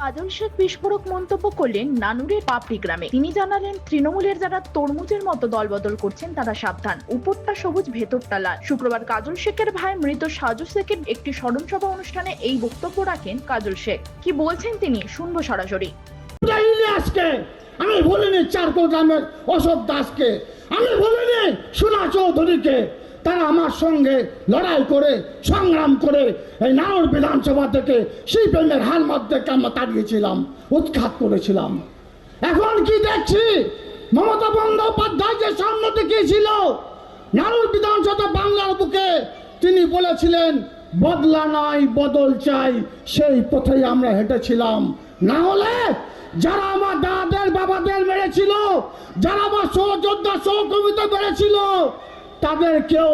কাজল শেখ বিস্ফোরক মন্তব্য করলেন নানুরের পাপড়ি গ্রামে। তিনি জানালেন, তৃণমূলের যারা তরমুজের মতো দলবদল করছেন, তারা সাবধান। উপরটা সবুজ, ভেতরটা লাল। শুক্রবার কাজল শেখের ভাই মৃত সাজু শেখের একটি স্মরণসভা অনুষ্ঠানে এই বক্তব্য রাখেন কাজল শেখ। কি বলছেন তিনি, শুনব সরাসরি। ইলিয়াসকে আমি বলিনি চারকোল গ্রামের অশোক দাসকে। আমি বলিনি সুনা চৌধুরীকে। তারা আমার সঙ্গে লড়াই করে, সংগ্রাম করে এই নানুর বিধানসভা থেকে সিপিএমের হাল মধ্যে আমরা তাড়িয়েছিলাম, উৎখাত করেছিলাম। এখন কি দেখছি? মমতা বন্দ্যোপাধ্যায় যে সামনে দেখিয়েছিল নানুর বিধানসভা বাংলার বুকে তিনি বলেছিলেন, বদলা নাই, বদল চাই, সেই পথেই আমরা হেঁটেছিলাম। না হলে যারা আমার দাদাদের, বাবাদের মেরেছিল, যারা আমার সহযোদ্ধা সহকর্মীতে মেরেছিল তাদের কেউ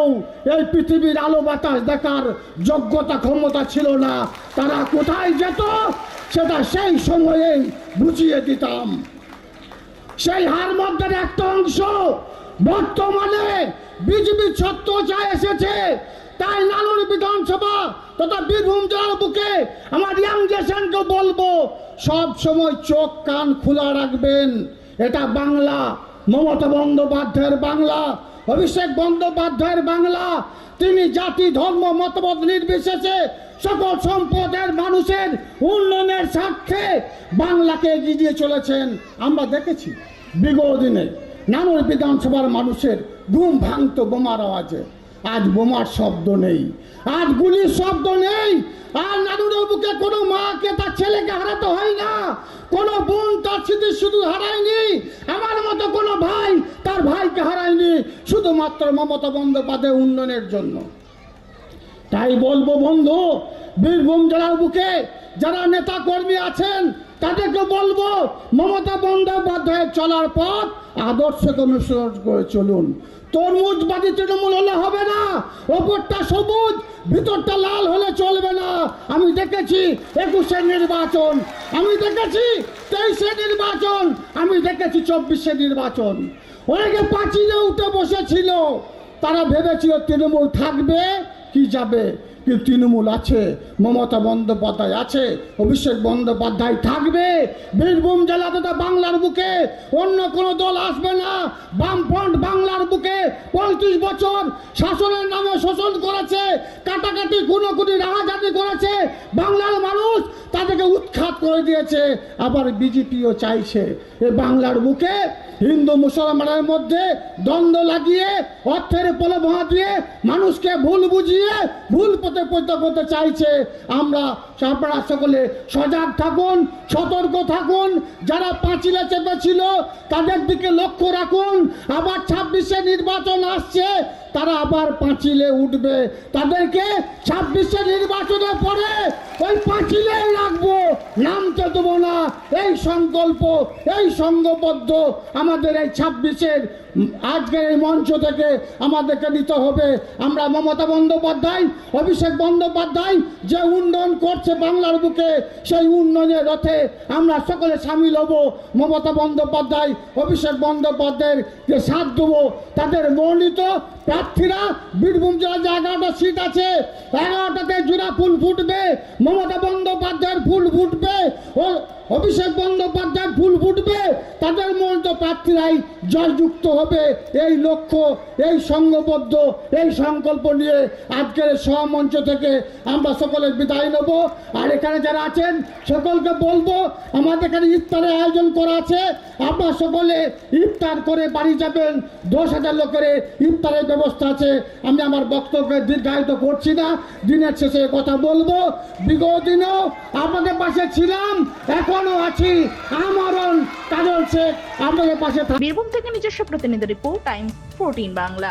এই পৃথিবীর আলো বাতাস দেখার যোগ্যতা, ক্ষমতা ছিল না। তারা কোথায় যেত, সেটা সেই সময়েই বুঝিয়ে দিতাম। সেই হার মধ্যে একটা অংশ বর্তমানে বিজেপি ছত্র যা এসেছে। তাই নানুর বিধানসভা তথা বীরভূম জেলার বুকে আমার ইয়াং জেশনকে বলব, সব সময় চোখ, কান খোলা রাখবেন। এটা বাংলা, মমতা বন্দ্যোপাধ্যায়ের বাংলা। অভিষেক বন্দ্যোপাধ্যায়ের বাংলা, তিনি জাতি, ধর্ম, মতবাদ নির্বিশেষে সকল সম্পদের মানুষের উন্নয়নের স্বার্থে বাংলাকে এগিয়ে দিয়ে চলেছেন। আমরা দেখেছি, বিগত দিনে নানুর বিধানসভার মানুষের ঘুম ভাঙত বোমার আওয়াজে। আজ বোমার শব্দ নেই, আজ গুলির শব্দ নেই, আর নানুরের বুকে কোনো মাকে, তার ছেলেকে হারাতে হয় না। কোনো বোন, তার স্মৃতি শুধু হারায়নি, আমার মতো কোনো ভাই ভাইকে হারায়নি? শুধুমাত্র মমতা বন্দ্যোপাধ্যায় উন্নয়নের জন্য। তাই বলব বন্ধু, বীরভূম জেলার বুকে যারা নেতা কর্মী আছেন, তাদেরকে বলব, মমতা বন্দ্যোপাধ্যায়ের চলার পথ আদর্শকে অনুসরণ করে চলুন। তরমুজবাদী তৃণমূল হলে হবে না, ওপরটা সবুজ, ভিতরটা লাল হলে চলবে না। আমি দেখেছি একুশের নির্বাচন, আমি দেখেছি তেইশের নির্বাচন, আমি দেখেছি চব্বিশের নির্বাচন। অনেকে পাঁচিলে উঠে বসেছিল। তারা ভেবেছিল তৃণমূল থাকবে, কি যাবে? কিন্তু তৃণমূল আছে, মমতা বন্দ্যোপাধ্যায় আছে, অভিষেক বন্দ্যোপাধ্যায় থাকবে। বীরভূম জেলা তথা বাংলার বুকে অন্য কোনো দল আসবে না। বামফ্রন্ট বাংলার বুকে পঁয়ত্রিশ বছর শাসনের নামে শোষণ করেছে, কাটাকাটি খুনোখুনি রাহাজাতি করেছে। বাংলার মানুষ তাদেরকে উৎখাত করে দিয়েছে। আবার বিজেপিও চাইছে। এ বাংলার বুকে হিন্দু মুসলমানের মধ্যে দ্বন্দ্ব লাগিয়ে, অর্থের প্রলোভা দিয়ে মানুষকে ভুল বুঝিয়ে, ভুল পথে পরিণত করতে চাইছে। আমরা আপনারা সকলে সজাগ থাকুন, সতর্ক থাকুন। যারা পাঁচিলে চেপেছিল, তাদের দিকে লক্ষ্য রাখুন। আবার ছাব্বিশে নির্বাচন আসছে তারা আবার পাঁচিলে উঠবে। তাদেরকে ছাব্বিশে নির্বাচনে পরে ওই পাঁচিলে রাখব। নামতে দেবো না, এই সংকল্প, এই সঙ্গবদ্ধ আমাদের এই ছাব্বিশের আজকের এই মঞ্চ থেকে আমাদেরকে নিতে হবে। আমরা মমতা বন্দ্যোপাধ্যায়, অভিষেক বন্দ্যোপাধ্যায় যে উন্নয়ন করছে বাংলার বুকে, সেই উন্নয়নের রথে আমরা সকলে সামিল হব। মমতা বন্দ্যোপাধ্যায়, অভিষেক বন্দ্যোপাধ্যায়ের যে সাথ দেবো, তাদের মনোনীত প্রার্থীরা বীরভূম জেলার যে এগারোটা সিট আছে, এগারোটাতে জোড়া ফুল ফুটবে, মমতা বন্দ্যোপাধ্যায়ের ফুল ফুটবে। ও অভিষেক বন্দ্যোপাধ্যায় ফুল ফুটবে তাদের মনোনীত প্রার্থীরাই জয়যুক্ত হবে। এই লক্ষ্য, এই সংঘবদ্ধ, এই সংকল্প নিয়ে আজকের সহমঞ্চ থেকে আমরা সকলে বিদায় নেব। আর এখানে যারা আছেন, সকলকে বলব, আমাদের এখানে ইফতারের আয়োজন করা আছে। আপনারা সকলে ইফতার করে বাড়ি যাবেন। দশ হাজার লোকের ইফতারের ব্যবস্থা আছে। আমি আমার বক্তব্যে দীর্ঘায়িত করছি না। দিনের শেষে কথা বলব। বিগত দিনেও আপনাদের পাশে ছিলাম। এখনও আছি। আমরণ কাজল শেখ আপনাদের পাশে বীরভূম থেকে নিজস্ব প্রতিনিধি রিপোর্ট টাইম ফোরটিন বাংলা।